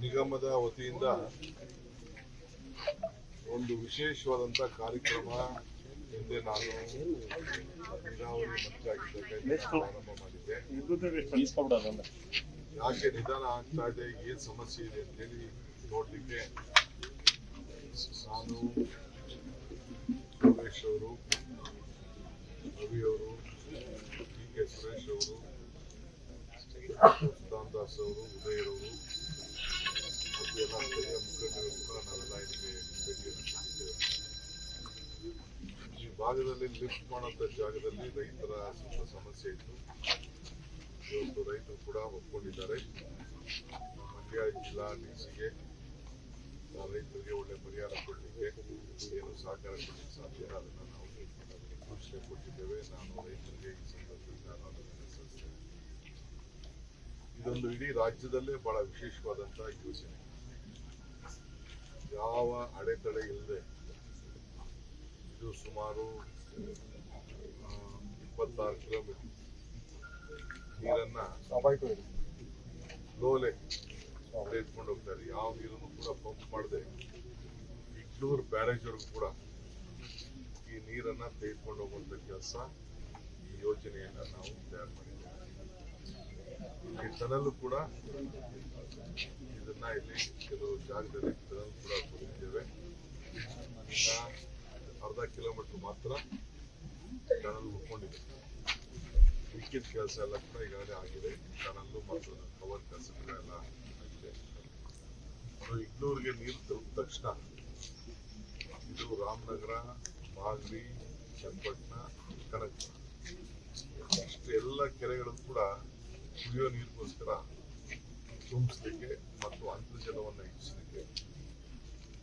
ನಿಗಮದ ವತಿಯಿಂದ ಒಂದು ವಿಶೇಷವಾದಂತ ಕಾರ್ಯಕ್ರಮ ಹಿಂದೆ ನಾನು ನೀರಾವರಿ ಪ್ರಾರಂಭ ಮಾಡಿದ್ದೆ. ಯಾಕೆ ನಿಧಾನ ಆಗ್ತಾ ಇದೆ, ಏನ್ ಸಮಸ್ಯೆ ಇದೆ ಅಂತೇಳಿ ನೋಡ್ಲಿಕ್ಕೆ ನಾನು ಯೋಗೇಶ್ ಅವರು ರವಿ ಅವರು ಡಿ ಕೆ ಸುರೇಶ್ ಅವರು ಸುಧಾನ್ ದಾಸ್ ಅವರು ಕೂಡ ನಾವೆಲ್ಲ ಈ ಭಾಗದಲ್ಲಿ ಲಿಫ್ಟ್ ಮಾಡುವಂತ ಜಾಗದಲ್ಲಿ ರೈತರ ಸಮಸ್ಯೆ ಇತ್ತು ಇವತ್ತು ರೈತರು ಕೂಡ ಒಪ್ಕೊಂಡಿದ್ದಾರೆ ಮಂಡ್ಯ ಜಿಲ್ಲಾ ಡಿಸಿಗೆ ರೈತರಿಗೆ ಒಳ್ಳೆ ಪರಿಹಾರ ಕೊಡಲಿಕ್ಕೆ ಏನು ಸಹಕಾರ ಕೊಡಲಿಕ್ಕೆ ಸಾಧ್ಯ ಅದನ್ನು ನಾವು ಸೂಚನೆ ಕೊಟ್ಟಿದ್ದೇವೆ. ನಾನು ರೈತರಿಗೆ ಈ ಸಂದರ್ಭದಲ್ಲಿ ನಾನು ಇದೊಂದು ಇಡೀ ರಾಜ್ಯದಲ್ಲೇ ಬಹಳ ವಿಶೇಷವಾದಂತಹ ಯೋಜನೆ. ಯಾವ ಅಡೆತಡೆ ಇಲ್ಲದೆ ಇದು ಸುಮಾರು ಇಪ್ಪತ್ತಾರು ಕಿಲೋಮೀಟರ್ ನೀರನ್ನ ಲೋಲೆ ಎತ್ಕೊಂಡು ಹೋಗ್ತಾರೆ ಯಾವ ನೀರನ್ನು ಕೂಡ ಪಂಪ್ ಮಾಡದೆ ಇಗ್ಲೂರು ಬ್ಯಾರೇಜ್ ವರೆಗೂ ಕೂಡ ಈ ನೀರನ್ನ ತೆಗೆದುಕೊಂಡು ಹೋಗುವಂತ ಕೆಲಸ ಈ ಯೋಜನೆಯನ್ನ ನಾವು ತಯಾರು ಮಾಡಿದ್ದೇವೆ. ಟನಲ್ ಕೂಡ ಇದನ್ನ ಇಲ್ಲಿ ಕೆಲವು ಜಾಗದಲ್ಲಿ ಕೂಡ ಕೊಟ್ಟಿದ್ದೇವೆ ಅರ್ಧ ಕಿಲೋಮೀಟರ್ ಮಾತ್ರ ಟನಲ್ ಉಳ್ಕೊಂಡಿದೆ ಮಿಕ್ಕಿದ ಕೆಲಸ ಎಲ್ಲ ಕೂಡ ಈಗಾಗಲೇ ಆಗಿದೆ. ಟನಲ್ಲು ಮತ್ತು ಕವರ್ ಕೆಲಸಗಳೆಲ್ಲ ಆಗಿದೆ. ಇಗ್ನೂರಿಗೆ ನೀರು ತಲುಪಿದ ತಕ್ಷಣ ಇದು ರಾಮನಗರ, ಮಾಗಡಿ, ಚನ್ನಪಟ್ಟಣ, ಕನಕ. ಎಲ್ಲ ಕೆರೆಗಳು ಕೂಡ ಕುಡಿಯೋ ನೀರಿಗೋಸ್ಕರ ತುಂಬಿಸ್ಲಿಕ್ಕೆ ಮತ್ತು ಅಂತರ್ಜಲವನ್ನು ಹೆಚ್ಚಿಸಲಿಕ್ಕೆ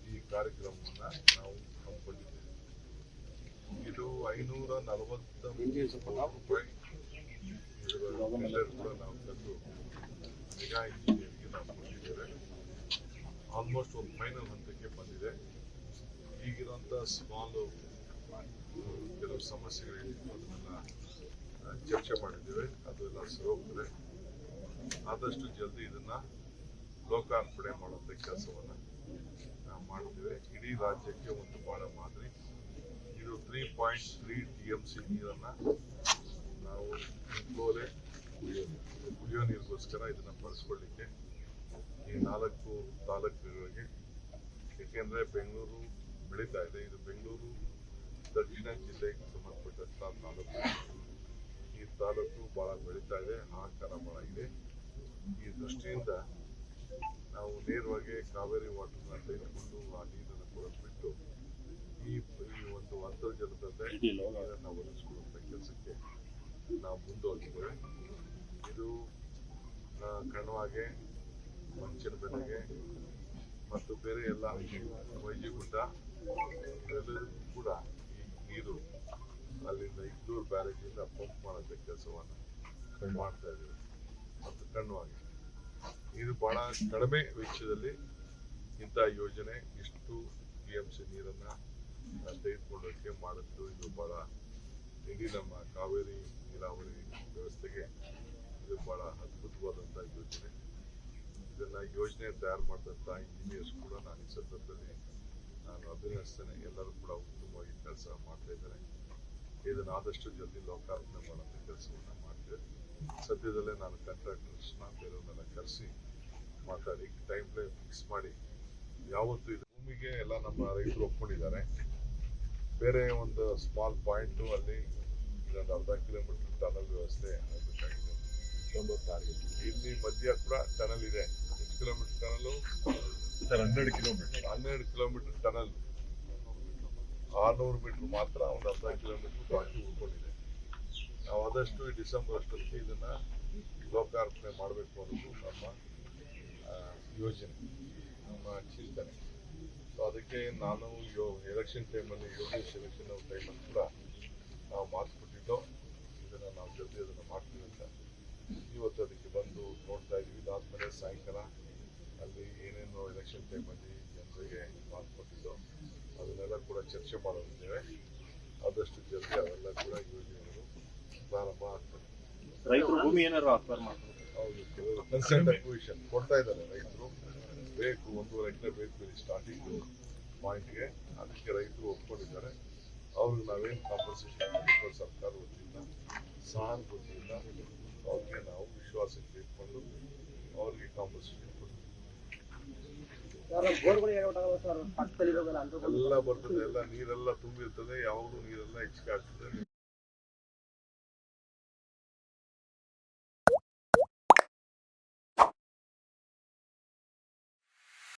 ಈ ಕಾರ್ಯಕ್ರಮವನ್ನು ನಾವು ಹಮ್ಮಿಕೊಂಡಿದ್ದೇವೆ. ಇದು ಐನೂರ ನಲವತ್ತ ರೂಪಾಯಿ ಕೂಡ ನಾವು ನಿಗಾ ಆಲ್ಮೋಸ್ಟ್ ಒಂದು ಫೈನಲ್ ಹಂತಕ್ಕೆ ಬಂದಿದೆ. ಈಗಿರುವಂತಹ ಸ್ಮಾಲ್ ಕೆಲವು ಸಮಸ್ಯೆಗಳಿತ್ತು ಅದನ್ನೆಲ್ಲ ಚರ್ಚೆ ಮಾಡಿದ್ದೇವೆ. ಅದೆಲ್ಲ ಸರೋಗ್ತದೆ ಆದಷ್ಟು ಜಲ್ದಿ ಇದನ್ನ ಲೋಕಾರ್ಪಣೆ ಮಾಡುವಂತ ಕೆಲಸವನ್ನ ನಾವು ಮಾಡಿದ್ದೇವೆ. ಇಡೀ ರಾಜ್ಯಕ್ಕೆ ಒಂದು ಬಹಳ ಮಾದರಿ. ಇದು three point three T M C ನೀರನ್ನ ನಾವು ಇಂಕೋಲೆ ಕುಡಿಯೋ ನೀರು ಕುಡಿಯೋ ನೀರಿಗೋಸ್ಕರ ಇದನ್ನ ಬಳಸ್ಕೊಳ್ಳಿಕ್ಕೆ ಈ ನಾಲ್ಕು ತಾಲೂಕುಗಳಿಗೆ, ಏಕೆಂದ್ರೆ ಬೆಂಗಳೂರು ಬೆಳೀತಾ ಇದೆ. ಇದು ಬೆಂಗಳೂರು, ದಕ್ಷಿಣ ಜಿಲ್ಲೆಗೆ ಸಂಬಂಧಪಟ್ಟಂತ ತಾಲೂಕು. ತಾಲೂಕು ಬಹಳ ಬೆಳೀತಾ ಇದೆ ಹಾಹಾಕಾರ ಬಹಳ ಇದೆ. ಈ ದೃಷ್ಟಿಯಿಂದ ನಾವು ನೇರವಾಗಿ ಕಾವೇರಿ ವಾಟರ್ನ ತೆಗೆದುಕೊಂಡು ಆ ನೀರನ್ನು ಕೂಡ ಬಿಟ್ಟು ಈ ಈ ಒಂದು ಅಂತರ್ಜಲದ ನೀರನ್ನು ಕೆಲಸಕ್ಕೆ ನಾವು ಮುಂದುವರಿಸಿದ್ದೇವೆ ಇದು ಕಣವಾಗೆ ಮಂಚಿನ ಬೆಲೆಗೆ ಮತ್ತು ಬೇರೆ ಎಲ್ಲ ವೈಜಿಗುಡ್ಡ ಇವೆಲ್ಲರಿಗೂ ಕೂಡ ಈ ನೀರು ಅಲ್ಲಿಂದ ಇಗ್ಲೂರು ಬ್ಯಾರೇಜಿಂದ ಪಂಪ್ ಮಾಡೋಂಥ ಕೆಲಸವನ್ನು ಮಾಡ್ತಾ ಇದ್ದೀವಿ. ಮತ್ತು ಕಣ್ವಾಗೆ ಇದು ಬಹಳ ಕಡಿಮೆ ವೆಚ್ಚದಲ್ಲಿ ಇಂಥ ಯೋಜನೆ ಇಷ್ಟು ಟಿ ಎಂ ಸಿ ನೀರನ್ನ ತೆಗೆದುಕೊಳ್ಳೋಕ್ಕೆ ತೆಗೆದುಕೊಳ್ಳೋಕೆ ಮಾಡಿದ್ದು. ಇದು ಬಹಳ ಇಡೀ ನಮ್ಮ ಕಾವೇರಿ ನೀರಾವರಿ ವ್ಯವಸ್ಥೆಗೆ ಇದು ಬಹಳ ಅದ್ಭುತವಾದಂಥ ಯೋಜನೆ. ಇದನ್ನ ಯೋಜನೆ ತಯಾರು ಮಾಡಿದಂಥ ಇಂಜಿನಿಯರ್ಸ್ ಕೂಡ ನಾನು ಈ ಸಂದರ್ಭದಲ್ಲಿ ನಾನು ಅಭಿನಯಿಸ್ತೇನೆ ಎಲ್ಲರೂ ಕೂಡ ಉತ್ತಮವಾಗಿ ಕೆಲಸ ಮಾಡ್ತಾ ಇದ್ದಾರೆ. ಇದನ್ನ ಆದಷ್ಟು ಜಲ್ದಿ ಲೋಕಾರ್ಪಣೆ ಮಾಡುವಂಥ ಕೆಲಸವನ್ನ ಮಾಡ್ತೇವೆ ಸದ್ಯದಲ್ಲೇ ನಾನು ಕಾಂಟ್ರಾಕ್ಟರ್ಸ್ನ ಬೇರೆಯವರನ್ನೆಲ್ಲ ಕರೆಸಿ ಮಾತಾಡಿ ಟೈಮ್ ಲೈನ್ ಫಿಕ್ಸ್ ಮಾಡಿ ಯಾವತ್ತು ಇದು ಭೂಮಿಗೆ ಎಲ್ಲ ನಮ್ಮ ರೈತರು ಒಪ್ಕೊಂಡಿದ್ದಾರೆ. ಬೇರೆ ಒಂದು ಸ್ಮಾಲ್ ಪಾಯಿಂಟ್ ಅಲ್ಲಿ ಇನ್ನೊಂದು ಅರ್ಧ ಕಿಲೋಮೀಟರ್ ಟನಲ್ ವ್ಯವಸ್ಥೆ ಆಗಬೇಕಾಗಿದೆ. ಇಲ್ಲಿ ಮಧ್ಯ ಕೂಡ ಟನಲ್ ಇದೆ. ಎಷ್ಟು ಕಿಲೋಮೀಟರ್ ಟನಲ್ ಹನ್ನೆರಡು ಕಿಲೋಮೀಟರ್ ಹನ್ನೆರಡು ಕಿಲೋಮೀಟರ್ ಟನಲ್ ಆರ್ನೂರು ಮೀಟರ್ ಮಾತ್ರ ಒಂದು ಅರ್ಧ ಕಿಲೋಮೀಟರ್ ಬಾಕಿ ಉಳ್ಕೊಂಡಿದೆ. ನಾವು ಆದಷ್ಟು ಈ ಡಿಸೆಂಬರ್ ಅಷ್ಟೊತ್ತಿಗೆ ಇದನ್ನ ಲೋಕಾರ್ಪಣೆ ಮಾಡಬೇಕು ಅನ್ನೋದು ನಮ್ಮ ಯೋಜನೆ, ನಮ್ಮ ಚಿಂತನೆ. ಸೊ ಅದಕ್ಕೆ ನಾನು ಯೋ ಎಲೆಕ್ಷನ್ ಟೈಮಲ್ಲಿ ಯೋಗೇಶ್ ಎಲೆಕ್ಷನ್ ಟೈಮಲ್ಲಿ ಕೂಡ ನಾವು ಮಾತು ಕೊಟ್ಟಿದ್ದೋ ಇದನ್ನು ನಾವು ಜಲ್ದಿ ಅದನ್ನು ಮಾಡ್ತೀವಿ ಅಂತ ಇವತ್ತು ಅದಕ್ಕೆ ಬಂದು ನೋಡ್ತಾ ಇದೀವಿ ಇದಾದ್ಮೇಲೆ ಸಾಯಂಕಾಲ ಅಲ್ಲಿ ಏನೇನು ಎಲೆಕ್ಷನ್ ಟೈಮಲ್ಲಿ ಜನರಿಗೆ ಮಾತು ಕೊಟ್ಟಿದ್ದೋ ಅದನ್ನೆಲ್ಲ ಕೂಡ ಚರ್ಚೆ ಮಾಡೋದಿದ್ದೇವೆ ಆದಷ್ಟು ಜಲ್ದಿ ಅವೆಲ್ಲ ಕೂಡ ಯೋಜನೆಗಳು ಪ್ರಾರಂಭ ಆಗ್ತದೆ. ರೈತರು ಭೂಮಿ ಮಾಡ್ತಾರೆ ಹೌದು ಕೆಲವರು ಕನ್ಸೆಂಟ್ ಅಕ್ವಿಷನ್ ಕೊಡ್ತಾ ಇದ್ದಾರೆ ರೈತರು. ಬೇಕು ಒಂದೂವರೆ ಎಕರೆ ಬೇಕು ಸ್ಟಾರ್ಟಿಂಗ್ ಪಾಯಿಂಟ್ಗೆ ಅದಕ್ಕೆ ರೈತರು ಒಪ್ಕೊಂಡಿದ್ದಾರೆ. ಅವ್ರಿಗೆ ನಾವೇನು ಕಾಂಪನ್ಸೇಷನ್ ಮಾಡಬೇಕು ಸರ್ಕಾರ ವತಿಯಿಂದ ಸಹಾನುಭೂತಿಯಿಂದ ಅವ್ರಿಗೆ ನಾವು ವಿಶ್ವಾಸಕ್ಕೆ ಇಟ್ಕೊಂಡು ಅವ್ರಿಗೆ ಕಾಂಪನ್ಸೇಷನ್ ಕೊಡ್ತೀವಿ. ಎಲ್ಲ ಬರ್ತದೆ ಎಲ್ಲ ನೀರೆಲ್ಲ ತುಂಬಿರ್ತದೆ ಯಾವಾಗಲೂ ನೀರೆಲ್ಲ ಹೆಚ್ಚಿಗೆ ಆಗ್ತದೆ